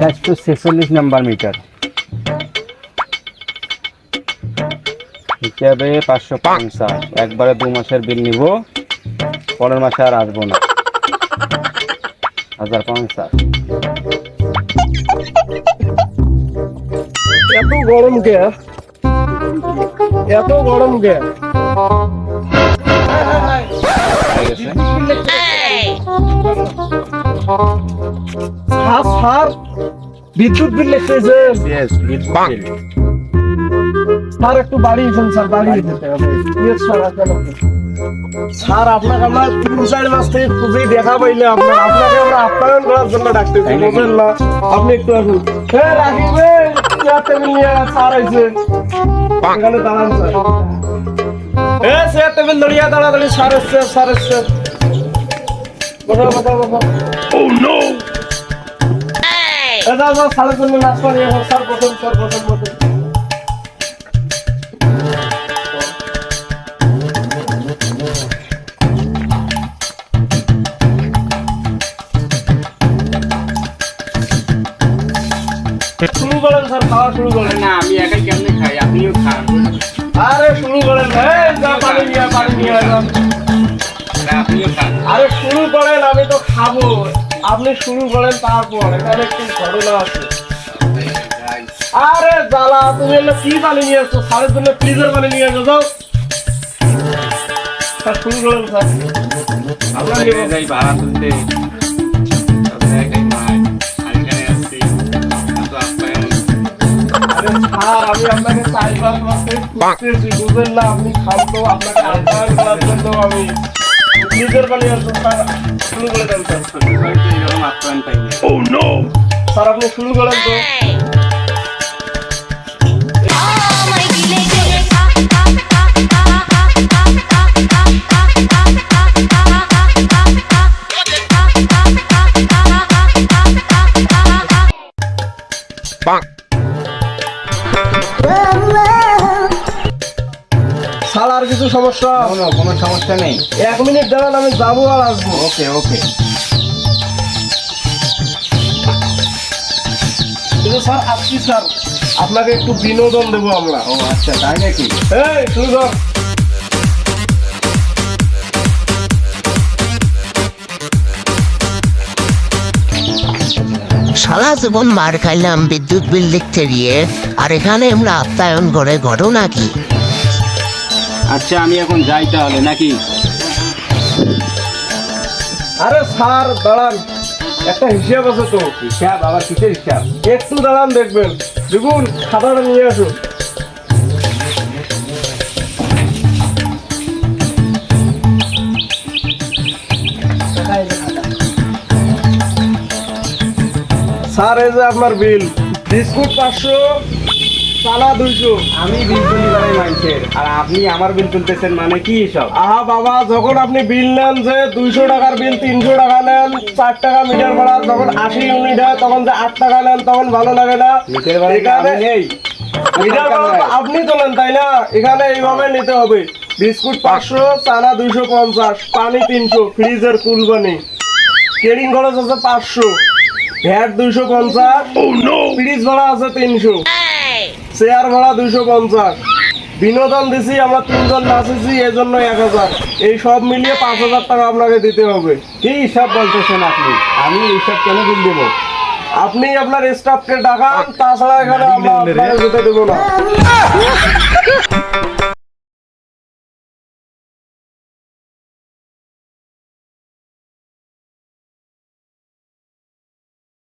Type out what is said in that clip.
চারশো ছেচল্লিশ number metre হিসাবে পাঁচশো পঞ্চাশ। একবারে দু মাসের বিল নিব। পরের মাসে আর আসব না। হাজার পঞ্চাশ। এত গরম কে? এত গরম কে? হয়ে গেছে সার সার বিদ্যুৎ বিল লিখতেছে Yes, বিদ্যুৎ বিল। স্যার একটু বাড়িয়েছেন স্যার বাড়িয়ে দিতে হবে। ইয়ে স্যার স্যার আপনাকে আমরা তিন চার মাস থেকে খুঁজেই দেখা পাইলে আপনার আপনাকে আমরা আপ্যায়ন করার জন্য ডাকতেছি বুঝলেন না? আপনি একটু আসুন। হ্যাঁ রাখিবে টেবিল নিয়ে স্যার আইছে। এখানে দাঁড়ান স্যার। এ চেয়ার টেবিল ধরিয়া দাঁড়াদাঁড়ি স্যার এসছে স্যার এসছে। বসো বসো বসো। ও নো এটা আমার স্যারের জন্য বসুন স্যার বসুন বসুন শুরু করেন স্যার খাওয়া শুরু করেন। না আমি একাই কেমনে খাই? আপনিও খান আরে শুরু করেন। পানি নিয়ে পানি নিয়ে আপনিও খান আরে শুরু করেন আমি তো খাব আপনি শুরু করেন তারপর এখানে একটু ঘটনা আছে। আরে জ্বালা তুমি এগুলো কি পানি নিয়ে আসছো? স্যারের জন্য ফ্রিজের পানি নিয়ে আসো যাও। স্যার শুরু করেন স্যার। ভাড়া তুলতে আমি আপনাকে চার পাঁচ মাস থেকে খুঁজতেছি বুঝলেন না আপনি খান তো আপনাকে আপ্যায়ন করার জন্য আমি আসো শুরু করে দেন স্যার। হয়তো এরকম আপ্যায়ন পাইনি স্যার আপনি শুরু করেন তো। আর কিছু সমস্যা? কোনো কোনো সমস্যা নেই। এক মিনিট দাঁড়ান আমি যাব আর আসব। ওকে ওকে কিন্তু স্যার আসছি স্যার আপনাকে একটু বিনোদন দেবো আমরা। ও আচ্ছা তাই নাকি? এই শুরু কর। সারা জীবন মার খাইলাম বিদ্যুৎ বিল লিখতে গিয়ে আর এখানে আমরা আপ্যায়ন করে ঘটনা কি আচ্ছা আমি এখন যাই তাহলে নাকি? আরে স্যার দাঁড়ান একটা হিসাব আছে তো। হিসাব আবার কিসের হিসাব? একটু দাঁড়ান দেখবেন। দেখুন খাতাটা নিয়ে আসুন। স্যার এই যে আপনার বিল। বিস্কুট পাঁচশো চালা দুইশো আমি বিল তুলি বাড়াই মানুষের। আর আপনি আমার বিল তুলতেছেন মানে কি সব আহা বাবা যখন আপনি বিল নেন যে দুইশো টাকার বিল তিনশো টাকা নেন চার টাকা মিটার ভাড়া যখন আশি ইউনিট হয় তখন যে আট টাকা নেন তখন ভালো লাগে না। মিটার নেই ভাড়া তো আপনি তোলেন তাই না? এখানে এইভাবে নিতে হবে। বিস্কুট পাঁচশো চানা দুইশো পঞ্চাশ পানি তিনশো ফ্রিজের কুলবানি কেরিং খরচ আছে পাঁচশো। ভ্যাট দুইশো পঞ্চাশ। ফ্রিজ ভাড়া আছে তিনশো। চেয়ার ভাড়া দুইশো পঞ্চাশ। বিনোদন দিছি, আমরা তিনজন নাচেছি এই জন্য এক হাজার। এই সব মিলিয়ে পাঁচ হাজার টাকা আপনাকে দিতে হবে। কি হিসাব বলতেছেন আপনি? আমি হিসাব কেন বিল দেবো? আপনি আপনার স্টাফকে ডাকান, তাছাড়া এখানে আমরা দেবো না।